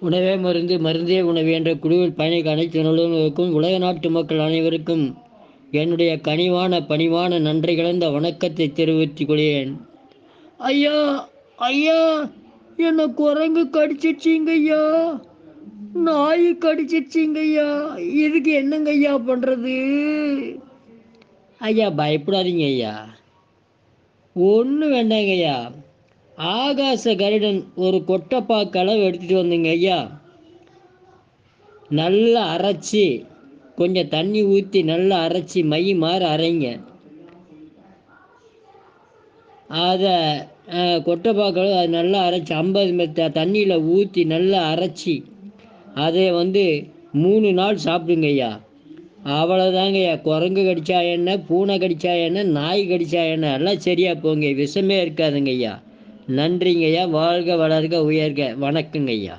உணவே மருந்து மருந்தே உணவு என்ற குழுவில் பயணிக்க அனைத்து நல்லுறவுக்கும் உலக நாட்டு மக்கள் அனைவருக்கும் என்னுடைய கனிவான பணிவான நன்றி கலந்த வணக்கத்தை தெரிவித்துக் கொள்கிறேன். ஐயா ஐயா என்னை குரங்கு கடிச்சிச்சிங்க ஐயா? நாய் கடிச்சிச்சிங்க ஐயா? இதுக்கு என்னங்க ஐயா பண்ணுறது ஐயா பயப்படாதீங்க ஐயா. ஒன்றும் வேண்டாங்க ஐயா. ஆகாச கருடன் ஒரு கொட்டப்பா அளவு எடுத்துகிட்டு வந்தீங்க ஐயா. நல்லா அரைச்சி கொஞ்சம் தண்ணி ஊற்றி நல்லா அரைச்சி மை மாற அரைங்க. அதை கொட்டைப்பாக்கள் அது நல்லா அரைச்சி ஐம்பது மெத்த தண்ணியில் ஊற்றி நல்லா அரைச்சி அதை வந்து மூணு நாள் சாப்பிடுங்க ஐயா. அவ்வளோதாங்க ஐயா. குரங்கு கடிச்சா என்ன பூனை கடிச்சா என்ன நாய் கடிச்சா என்ன எல்லாம் சரியாக போங்க. விஷமே இருக்காதுங்க ஐயா. நன்றிங்கய்யா. வாழ்க வளர்க உயர்க. வணக்கங்கய்யா.